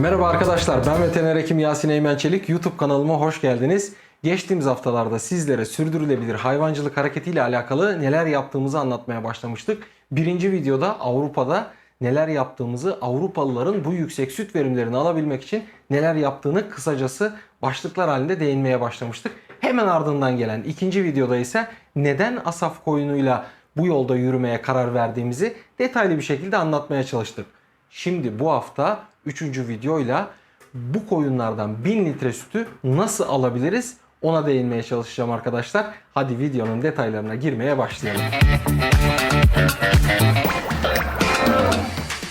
Merhaba arkadaşlar, ben veteriner hekim Yasin Eymen Çelik. YouTube kanalıma hoş geldiniz. Geçtiğimiz haftalarda sizlere sürdürülebilir hayvancılık hareketiyle alakalı neler yaptığımızı anlatmaya başlamıştık. Birinci videoda Avrupa'da neler yaptığımızı, Avrupalıların bu yüksek süt verimlerini alabilmek için neler yaptığını kısacası başlıklar halinde değinmeye başlamıştık. Hemen ardından gelen ikinci videoda ise neden asaf koyunuyla bu yolda yürümeye karar verdiğimizi detaylı bir şekilde anlatmaya çalıştık. Şimdi bu hafta 3. videoyla bu koyunlardan 1000 litre sütü nasıl alabiliriz ona değinmeye çalışacağım arkadaşlar. Hadi videonun detaylarına girmeye başlayalım.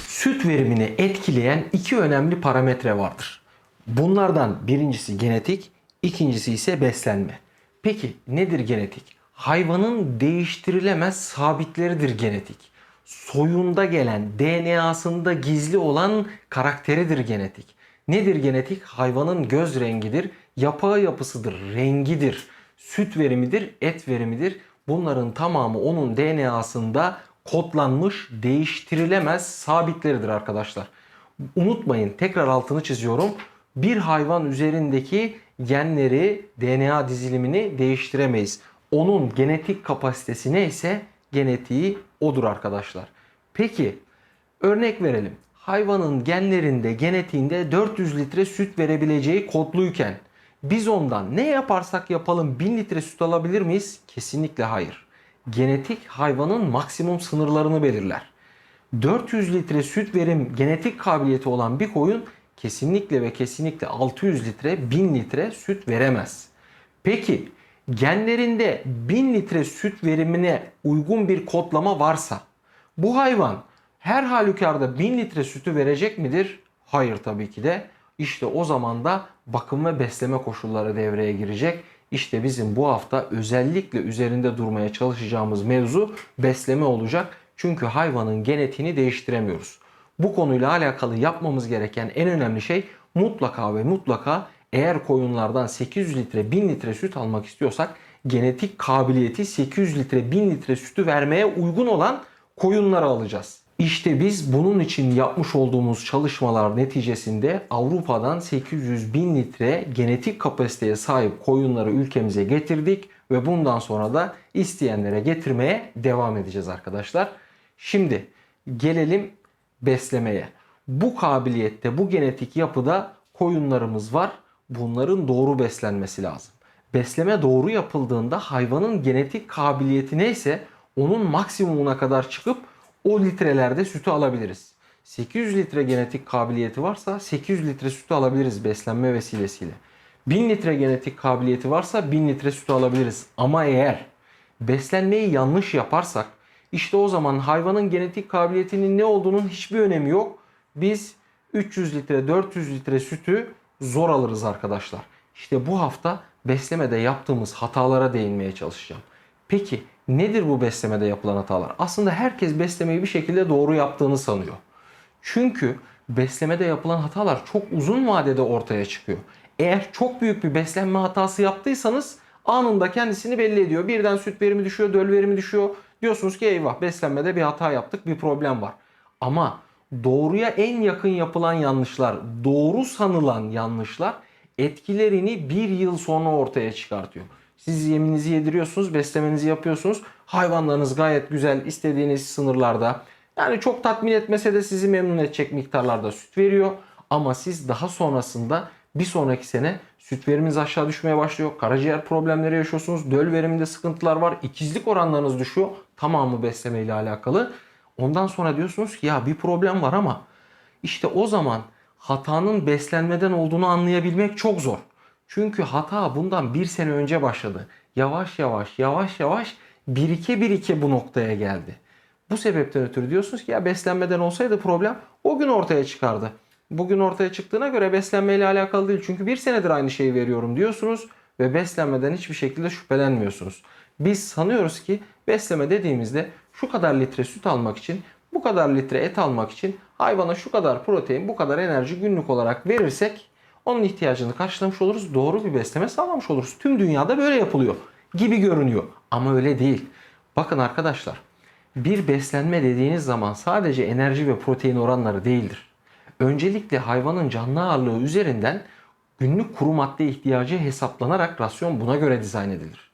Süt verimini etkileyen iki önemli parametre vardır. Bunlardan birincisi genetik, ikincisi ise beslenme. Peki nedir genetik? Hayvanın değiştirilemez sabitleridir genetik. Soyunda gelen, DNA'sında gizli olan karakteridir genetik. Nedir genetik? Hayvanın göz rengidir, yapağı yapısıdır, rengidir, süt verimidir, et verimidir. Bunların tamamı onun DNA'sında kodlanmış, değiştirilemez sabitleridir arkadaşlar. Unutmayın tekrar altını çiziyorum. Bir hayvan üzerindeki genleri, DNA dizilimini değiştiremeyiz. Onun genetik kapasitesi neyse genetiği odur arkadaşlar. Peki örnek verelim. Hayvanın genlerinde, genetiğinde 400 litre süt verebileceği kodluyken biz ondan ne yaparsak yapalım 1000 litre süt alabilir miyiz? Kesinlikle hayır. Genetik hayvanın maksimum sınırlarını belirler. 400 litre süt verim genetik kabiliyeti olan bir koyun kesinlikle ve kesinlikle 600 litre 1000 litre süt veremez. Peki genlerinde 1000 litre süt verimine uygun bir kodlama varsa bu hayvan her halükarda 1000 litre sütü verecek midir? Hayır tabii ki de. İşte o zaman da bakım ve besleme koşulları devreye girecek. İşte bizim bu hafta özellikle üzerinde durmaya çalışacağımız mevzu besleme olacak. Çünkü hayvanın genetiğini değiştiremiyoruz. Bu konuyla alakalı yapmamız gereken en önemli şey mutlaka ve mutlaka eğer koyunlardan 800 litre 1000 litre süt almak istiyorsak genetik kabiliyeti 800 litre 1000 litre sütü vermeye uygun olan koyunları alacağız. İşte biz bunun için yapmış olduğumuz çalışmalar neticesinde Avrupa'dan 800 bin litre genetik kapasiteye sahip koyunları ülkemize getirdik ve bundan sonra da isteyenlere getirmeye devam edeceğiz arkadaşlar. Şimdi gelelim beslemeye. Bu kabiliyette, bu genetik yapıda koyunlarımız var. Bunların doğru beslenmesi lazım. Besleme doğru yapıldığında hayvanın genetik kabiliyeti neyse onun maksimumuna kadar çıkıp o litrelerde sütü alabiliriz. 800 litre genetik kabiliyeti varsa 800 litre sütü alabiliriz beslenme vesilesiyle. 1000 litre genetik kabiliyeti varsa 1000 litre sütü alabiliriz. Ama eğer beslenmeyi yanlış yaparsak işte o zaman hayvanın genetik kabiliyetinin ne olduğunun hiçbir önemi yok. Biz 300 litre 400 litre sütü zor alırız arkadaşlar. İşte bu hafta beslemede yaptığımız hatalara değinmeye çalışacağım. Peki nedir bu beslemede yapılan hatalar? Aslında herkes beslemeyi bir şekilde doğru yaptığını sanıyor. Çünkü beslemede yapılan hatalar çok uzun vadede ortaya çıkıyor. Eğer çok büyük bir beslenme hatası yaptıysanız anında kendisini belli ediyor. Birden süt verimi düşüyor, döl verimi düşüyor. Diyorsunuz ki eyvah beslenmede bir hata yaptık, bir problem var. Ama doğruya en yakın yapılan yanlışlar, doğru sanılan yanlışlar etkilerini bir yıl sonra ortaya çıkartıyor. Siz yeminizi yediriyorsunuz, beslemenizi yapıyorsunuz. Hayvanlarınız gayet güzel, istediğiniz sınırlarda. Yani çok tatmin etmese de sizi memnun edecek miktarlarda süt veriyor. Ama siz daha sonrasında bir sonraki sene süt veriminiz aşağı düşmeye başlıyor. Karaciğer problemleri yaşıyorsunuz. Döl veriminde sıkıntılar var. İkizlik oranlarınız düşüyor. Tamamı besleme ile alakalı. Ondan sonra diyorsunuz ki ya bir problem var ama işte o zaman hatanın beslenmeden olduğunu anlayabilmek çok zor. Çünkü hata bundan bir sene önce başladı. Yavaş yavaş yavaş yavaş birike birike bu noktaya geldi. Bu sebepten ötürü diyorsunuz ki ya beslenmeden olsaydı problem o gün ortaya çıkardı. Bugün ortaya çıktığına göre beslenmeyle alakalı değil. Çünkü bir senedir aynı şeyi veriyorum diyorsunuz ve beslenmeden hiçbir şekilde şüphelenmiyorsunuz. Biz sanıyoruz ki besleme dediğimizde şu kadar litre süt almak için, bu kadar litre et almak için hayvana şu kadar protein, bu kadar enerji günlük olarak verirsek onun ihtiyacını karşılamış oluruz. Doğru bir besleme sağlamış oluruz. Tüm dünyada böyle yapılıyor gibi görünüyor. Ama öyle değil. Bakın arkadaşlar bir beslenme dediğiniz zaman sadece enerji ve protein oranları değildir. Öncelikle hayvanın canlı ağırlığı üzerinden günlük kuru madde ihtiyacı hesaplanarak rasyon buna göre dizayn edilir.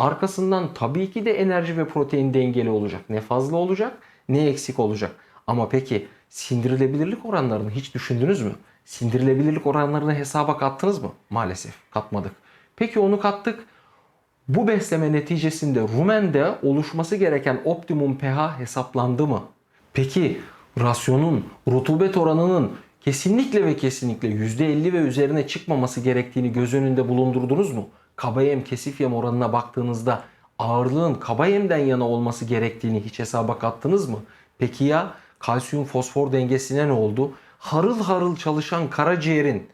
Arkasından tabii ki de enerji ve protein dengeli olacak. Ne fazla olacak ne eksik olacak. Ama peki sindirilebilirlik oranlarını hiç düşündünüz mü? Sindirilebilirlik oranlarını hesaba kattınız mı? Maalesef katmadık. Peki onu kattık. Bu besleme neticesinde rumende oluşması gereken optimum pH hesaplandı mı? Peki rasyonun rutubet oranının kesinlikle ve kesinlikle %50 ve üzerine çıkmaması gerektiğini göz önünde bulundurdunuz mu? Kaba yem kesif yem oranına baktığınızda ağırlığın kaba yemden yana olması gerektiğini hiç hesaba kattınız mı? Peki ya kalsiyum fosfor dengesine ne oldu? Harıl harıl çalışan karaciğerin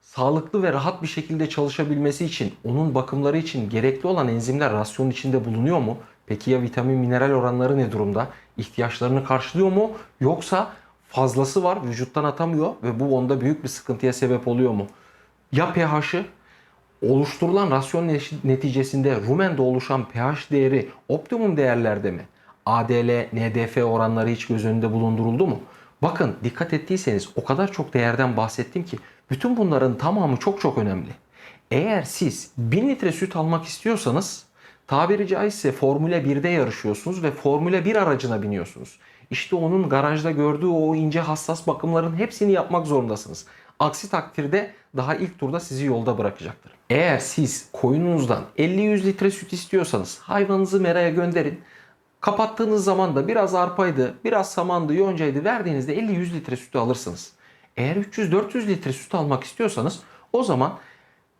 sağlıklı ve rahat bir şekilde çalışabilmesi için, onun bakımları için gerekli olan enzimler rasyonun içinde bulunuyor mu? Peki ya vitamin mineral oranları ne durumda? İhtiyaçlarını karşılıyor mu? Yoksa fazlası var, vücuttan atamıyor ve bu onda büyük bir sıkıntıya sebep oluyor mu? Ya pH'ı oluşturulan rasyon neticesinde rumende oluşan pH değeri optimum değerlerde mi? ADL, NDF oranları hiç göz önünde bulunduruldu mu? Bakın dikkat ettiyseniz o kadar çok değerden bahsettim ki bütün bunların tamamı çok çok önemli. Eğer siz 1000 litre süt almak istiyorsanız tabiri caizse Formüle 1'de yarışıyorsunuz ve Formüle 1 aracına biniyorsunuz. İşte onun garajda gördüğü o ince hassas bakımların hepsini yapmak zorundasınız. Aksi takdirde daha ilk turda sizi yolda bırakacaktır. Eğer siz koyununuzdan 50-100 litre süt istiyorsanız hayvanınızı meraya gönderin. Kapattığınız zaman da biraz arpaydı, biraz samandı, yoncaydı verdiğinizde 50-100 litre sütü alırsınız. Eğer 300-400 litre süt almak istiyorsanız o zaman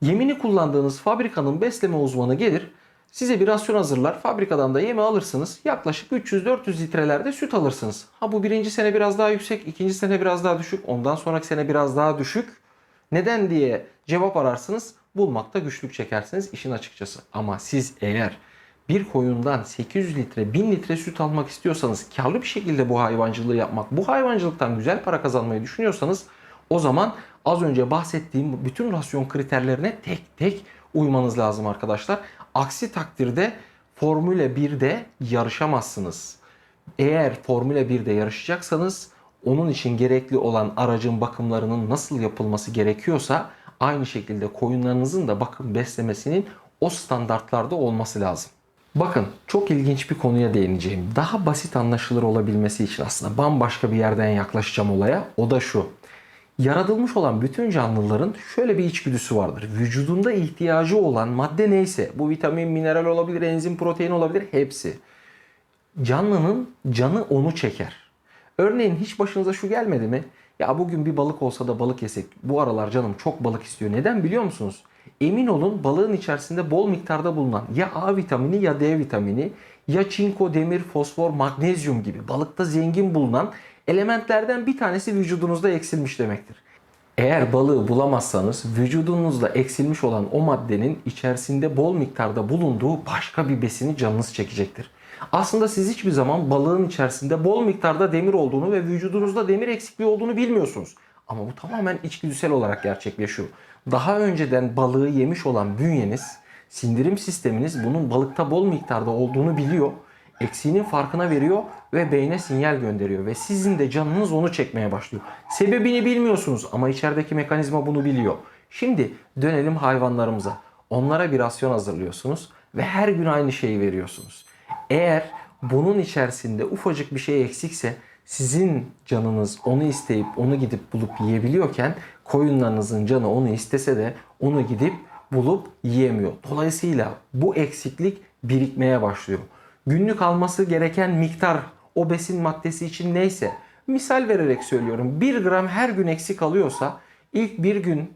yemini kullandığınız fabrikanın besleme uzmanı gelir. Size bir rasyon hazırlar. Fabrikadan da yemi alırsınız. Yaklaşık 300-400 litrelerde süt alırsınız. Ha bu birinci sene biraz daha yüksek, ikinci sene biraz daha düşük, ondan sonraki sene biraz daha düşük. Neden diye cevap ararsınız. Bulmakta güçlük çekersiniz işin açıkçası. Ama siz eğer bir koyundan 800 litre, 1000 litre süt almak istiyorsanız, karlı bir şekilde bu hayvancılığı yapmak, bu hayvancılıktan güzel para kazanmayı düşünüyorsanız o zaman az önce bahsettiğim bütün rasyon kriterlerine tek tek uymanız lazım arkadaşlar. Aksi takdirde Formüle 1'de yarışamazsınız. Eğer Formüle 1'de yarışacaksanız onun için gerekli olan aracın bakımlarının nasıl yapılması gerekiyorsa aynı şekilde koyunlarınızın da bakım beslemesinin o standartlarda olması lazım. Bakın çok ilginç bir konuya değineceğim. Daha basit anlaşılır olabilmesi için aslında bambaşka bir yerden yaklaşacağım olaya. O da şu. Yaratılmış olan bütün canlıların şöyle bir içgüdüsü vardır. Vücudunda ihtiyacı olan madde neyse, bu vitamin, mineral olabilir, enzim, protein olabilir hepsi. Canlının canı onu çeker. Örneğin hiç başınıza şu gelmedi mi? Ya bugün bir balık olsa da balık yesek. Bu aralar canım çok balık istiyor. Neden biliyor musunuz? Emin olun balığın içerisinde bol miktarda bulunan ya A vitamini ya D vitamini ya çinko, demir, fosfor, magnezyum gibi balıkta zengin bulunan elementlerden bir tanesi vücudunuzda eksilmiş demektir. Eğer balığı bulamazsanız vücudunuzda eksilmiş olan o maddenin içerisinde bol miktarda bulunduğu başka bir besini canınız çekecektir. Aslında siz hiçbir zaman balığın içerisinde bol miktarda demir olduğunu ve vücudunuzda demir eksikliği olduğunu bilmiyorsunuz. Ama bu tamamen içgüdüsel olarak gerçekleşiyor. Daha önceden balığı yemiş olan bünyeniz, sindirim sisteminiz bunun balıkta bol miktarda olduğunu biliyor. Eksiğinin farkına veriyor ve beyne sinyal gönderiyor ve sizin de canınız onu çekmeye başlıyor. Sebebini bilmiyorsunuz ama içerideki mekanizma bunu biliyor. Şimdi dönelim hayvanlarımıza. Onlara bir rasyon hazırlıyorsunuz ve her gün aynı şeyi veriyorsunuz. Eğer bunun içerisinde ufacık bir şey eksikse sizin canınız onu isteyip onu gidip bulup yiyebiliyorken koyunlarınızın canı onu istese de onu gidip bulup yiyemiyor. Dolayısıyla bu eksiklik birikmeye başlıyor. Günlük alması gereken miktar o besin maddesi için neyse misal vererek söylüyorum 1 gram her gün eksik alıyorsa ilk bir gün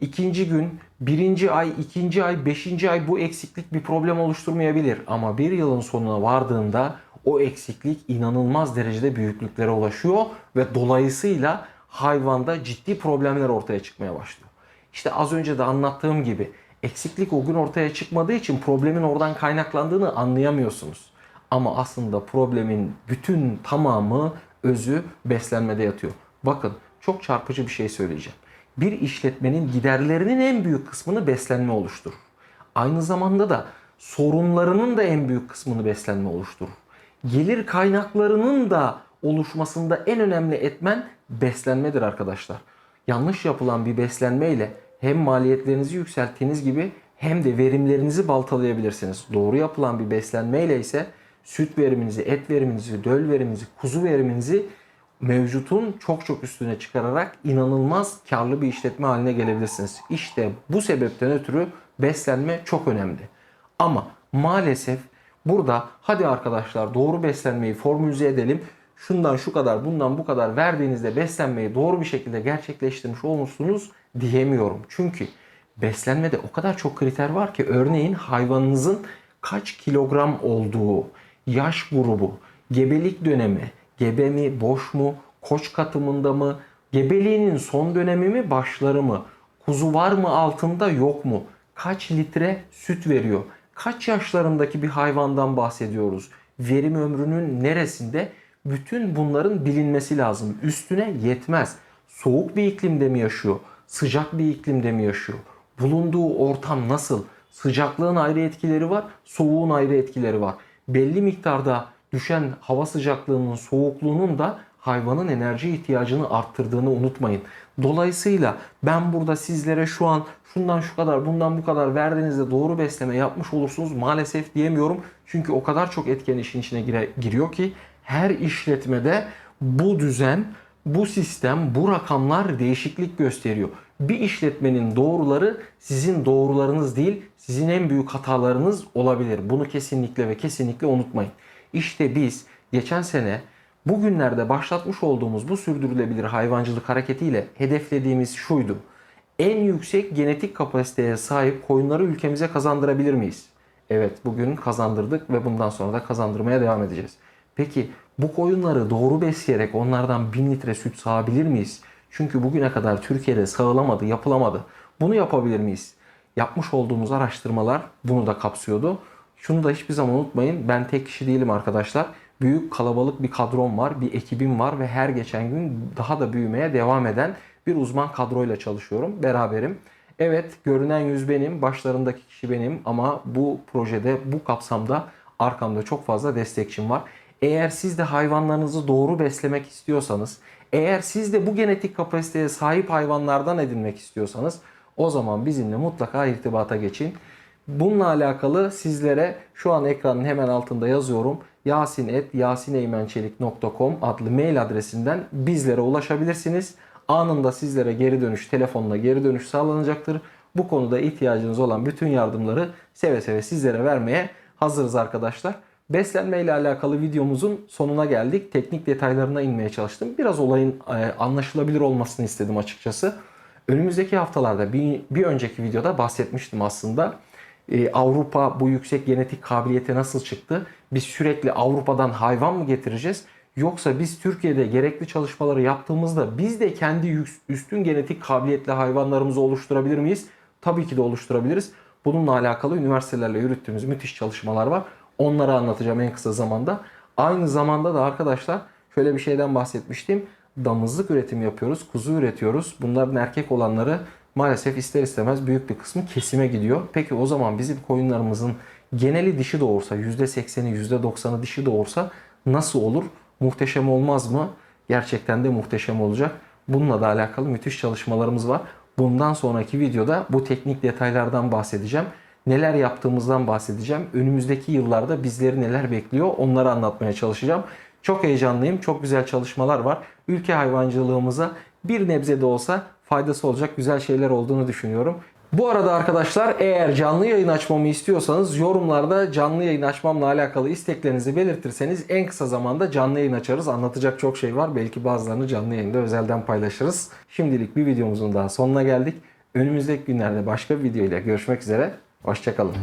ikinci gün, birinci ay, ikinci ay, beşinci ay bu eksiklik bir problem oluşturmayabilir. Ama bir yılın sonuna vardığında o eksiklik inanılmaz derecede büyüklüklere ulaşıyor ve dolayısıyla hayvanda ciddi problemler ortaya çıkmaya başlıyor. İşte az önce de anlattığım gibi eksiklik o gün ortaya çıkmadığı için problemin oradan kaynaklandığını anlayamıyorsunuz. Ama aslında problemin bütün tamamı, özü beslenmede yatıyor. Bakın çok çarpıcı bir şey söyleyeceğim. Bir işletmenin giderlerinin en büyük kısmını beslenme oluşturur. Aynı zamanda da sorunlarının da en büyük kısmını beslenme oluşturur. Gelir kaynaklarının da oluşmasında en önemli etmen beslenmedir arkadaşlar. Yanlış yapılan bir beslenmeyle hem maliyetlerinizi yükselttiğiniz gibi hem de verimlerinizi baltalayabilirsiniz. Doğru yapılan bir beslenmeyle ise süt veriminizi, et veriminizi, döl veriminizi, kuzu veriminizi mevcutun çok çok üstüne çıkararak inanılmaz karlı bir işletme haline gelebilirsiniz. İşte bu sebepten ötürü beslenme çok önemli. Ama maalesef burada hadi arkadaşlar doğru beslenmeyi formülize edelim. Şundan şu kadar bundan bu kadar verdiğinizde beslenmeyi doğru bir şekilde gerçekleştirmiş olmuşsunuz diyemiyorum. Çünkü beslenmede o kadar çok kriter var ki örneğin hayvanınızın kaç kilogram olduğu, yaş grubu, gebelik dönemi, gebe mi, boş mu, koç katımında mı, gebeliğinin son dönemi mi, başları mı, kuzu var mı altında yok mu, kaç litre süt veriyor, kaç yaşlarındaki bir hayvandan bahsediyoruz, verim ömrünün neresinde, bütün bunların bilinmesi lazım. Üstüne yetmez. Soğuk bir iklimde mi yaşıyor, sıcak bir iklimde mi yaşıyor, bulunduğu ortam nasıl, sıcaklığın ayrı etkileri var, soğuğun ayrı etkileri var. Belli miktarda düşen hava sıcaklığının, soğukluğunun da hayvanın enerji ihtiyacını arttırdığını unutmayın. Dolayısıyla ben burada sizlere şu an şundan şu kadar bundan bu kadar verdiğinizde doğru besleme yapmış olursunuz maalesef diyemiyorum. Çünkü o kadar çok etken işin içine gire- giriyor ki her işletmede bu düzen, bu sistem, bu rakamlar değişiklik gösteriyor. Bir işletmenin doğruları sizin doğrularınız değil, sizin en büyük hatalarınız olabilir. Bunu kesinlikle ve kesinlikle unutmayın. İşte biz geçen sene bugünlerde başlatmış olduğumuz bu sürdürülebilir hayvancılık hareketiyle hedeflediğimiz şuydu. En yüksek genetik kapasiteye sahip koyunları ülkemize kazandırabilir miyiz? Evet bugün kazandırdık ve bundan sonra da kazandırmaya devam edeceğiz. Peki bu koyunları doğru besleyerek onlardan 1000 litre süt sağabilir miyiz? Çünkü bugüne kadar Türkiye'de sağılamadı, yapılamadı. Bunu yapabilir miyiz? Yapmış olduğumuz araştırmalar bunu da kapsıyordu. Şunu da hiçbir zaman unutmayın. Ben tek kişi değilim arkadaşlar. Büyük kalabalık bir kadrom var, bir ekibim var ve her geçen gün daha da büyümeye devam eden bir uzman kadroyla çalışıyorum. Beraberim. Evet, görünen yüz benim, başlarındaki kişi benim ama bu projede, bu kapsamda arkamda çok fazla destekçim var. Eğer siz de hayvanlarınızı doğru beslemek istiyorsanız, eğer siz de bu genetik kapasiteye sahip hayvanlardan edinmek istiyorsanız o zaman bizimle mutlaka irtibata geçin. Bununla alakalı sizlere şu an ekranın hemen altında yazıyorum. yasin.yasineymençelik.com adlı mail adresinden bizlere ulaşabilirsiniz. Anında sizlere geri dönüş, telefonla geri dönüş sağlanacaktır. Bu konuda ihtiyacınız olan bütün yardımları seve seve sizlere vermeye hazırız arkadaşlar. Beslenme ile alakalı videomuzun sonuna geldik. Teknik detaylarına inmeye çalıştım. Biraz olayın e, anlaşılabilir olmasını istedim açıkçası. Önümüzdeki haftalarda bir, bir önceki videoda bahsetmiştim aslında. Ee, Avrupa bu yüksek genetik kabiliyete nasıl çıktı? Biz sürekli Avrupa'dan hayvan mı getireceğiz? Yoksa biz Türkiye'de gerekli çalışmaları yaptığımızda biz de kendi üstün genetik kabiliyetli hayvanlarımızı oluşturabilir miyiz? Tabii ki de oluşturabiliriz. Bununla alakalı üniversitelerle yürüttüğümüz müthiş çalışmalar var. Onları anlatacağım en kısa zamanda. Aynı zamanda da arkadaşlar şöyle bir şeyden bahsetmiştim. Damızlık üretimi yapıyoruz, kuzu üretiyoruz. Bunların erkek olanları maalesef ister istemez büyük bir kısmı kesime gidiyor. Peki o zaman bizim koyunlarımızın geneli dişi doğursa, %80'i %90'ı dişi doğursa nasıl olur? Muhteşem olmaz mı? Gerçekten de muhteşem olacak. Bununla da alakalı müthiş çalışmalarımız var. Bundan sonraki videoda bu teknik detaylardan bahsedeceğim. Neler yaptığımızdan bahsedeceğim. Önümüzdeki yıllarda bizleri neler bekliyor onları anlatmaya çalışacağım. Çok heyecanlıyım. Çok güzel çalışmalar var. Ülke hayvancılığımıza bir nebze de olsa faydası olacak güzel şeyler olduğunu düşünüyorum. Bu arada arkadaşlar eğer canlı yayın açmamı istiyorsanız yorumlarda canlı yayın açmamla alakalı isteklerinizi belirtirseniz en kısa zamanda canlı yayın açarız. Anlatacak çok şey var. Belki bazılarını canlı yayında özelden paylaşırız. Şimdilik bir videomuzun daha sonuna geldik. Önümüzdeki günlerde başka bir video ile görüşmek üzere. Hoşçakalın.